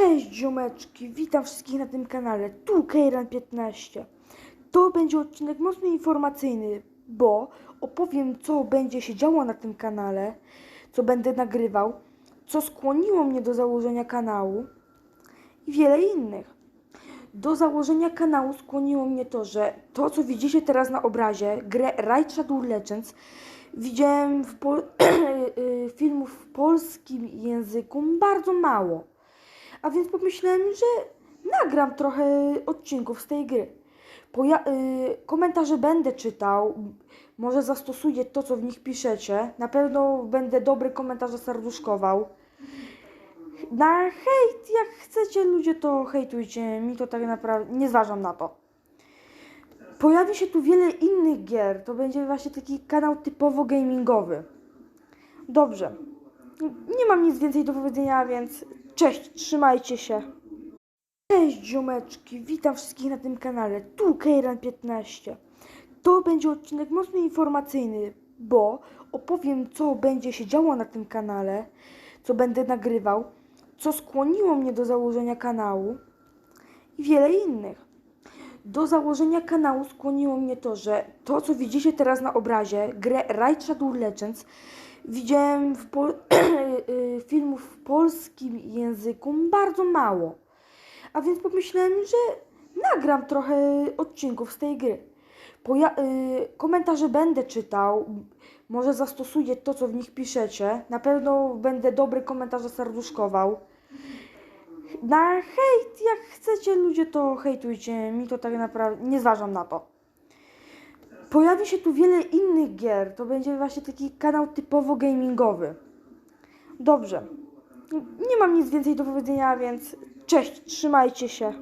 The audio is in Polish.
Cześć ziomeczki, witam wszystkich na tym kanale, tu Kejran15. To będzie odcinek mocno informacyjny, bo opowiem co będzie się działo na tym kanale, co będę nagrywał, co skłoniło mnie do założenia kanału i wiele innych. Do założenia kanału skłoniło mnie to, że to co widzicie teraz na obrazie, grę Raid Shadow Legends, widziałem w pol- y, filmów w polskim języku bardzo mało. A więc pomyślałem, że nagram trochę odcinków z tej gry. Poja- y, komentarze będę czytał, może zastosuję to, co w nich piszecie. Na pewno będę dobre komentarze serduszkował. Na hejt, jak chcecie ludzie, to hejtujcie. Mi to tak naprawdę nie zważam na to. Pojawi się tu wiele innych gier. To będzie właśnie taki kanał typowo gamingowy. Dobrze. Nie mam nic więcej do powiedzenia, więc cześć, trzymajcie się. Cześć ziomeczki, witam wszystkich na tym kanale, tu Kejran15. To będzie odcinek mocno informacyjny, bo opowiem co będzie się działo na tym kanale, co będę nagrywał, co skłoniło mnie do założenia kanału i wiele innych. Do założenia kanału skłoniło mnie to, że to, co widzicie teraz na obrazie, grę Raid Shadow Legends, widziałem w pol- y, filmów w polskim języku bardzo mało. A więc pomyślałem, że nagram trochę odcinków z tej gry. Poja- y, komentarze będę czytał, może zastosuję to, co w nich piszecie. Na pewno będę dobre komentarze serduszkował. Na hejt, jak chcecie ludzie, to hejtujcie. Mi to tak naprawdę nie zważam na to. Pojawi się tu wiele innych gier. To będzie właśnie taki kanał typowo gamingowy. Dobrze. Nie mam nic więcej do powiedzenia, więc cześć, trzymajcie się.